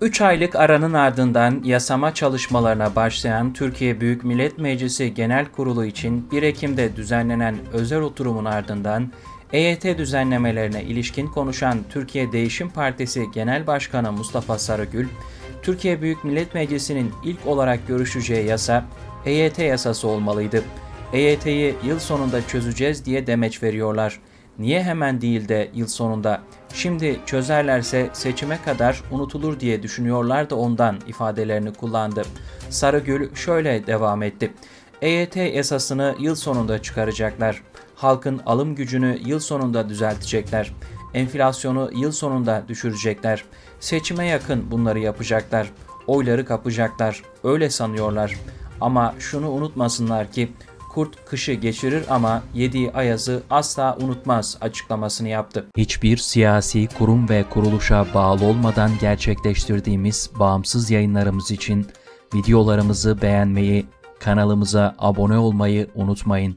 3 aylık aranın ardından yasama çalışmalarına başlayan Türkiye Büyük Millet Meclisi Genel Kurulu için 1 Ekim'de düzenlenen özel oturumun ardından EYT düzenlemelerine ilişkin konuşan Türkiye Değişim Partisi Genel Başkanı Mustafa Sarıgül, Türkiye Büyük Millet Meclisi'nin ilk olarak görüşeceği yasa EYT yasası olmalıydı. EYT'yi yıl sonunda çözeceğiz diye demeç veriyorlar. Niye hemen değil de yıl sonunda? Şimdi çözerlerse seçime kadar unutulur diye düşünüyorlar da ondan ifadelerini kullandı. Sarıgül şöyle devam etti. EYT yasasını yıl sonunda çıkaracaklar. Halkın alım gücünü yıl sonunda düzeltecekler. Enflasyonu yıl sonunda düşürecekler. Seçime yakın bunları yapacaklar. Oyları kapacaklar. Öyle sanıyorlar. Ama şunu unutmasınlar ki kurt kışı geçirir ama yediği ayazı asla unutmaz açıklamasını yaptı. Hiçbir siyasi kurum ve kuruluşa bağlı olmadan gerçekleştirdiğimiz bağımsız yayınlarımız için videolarımızı beğenmeyi, kanalımıza abone olmayı unutmayın.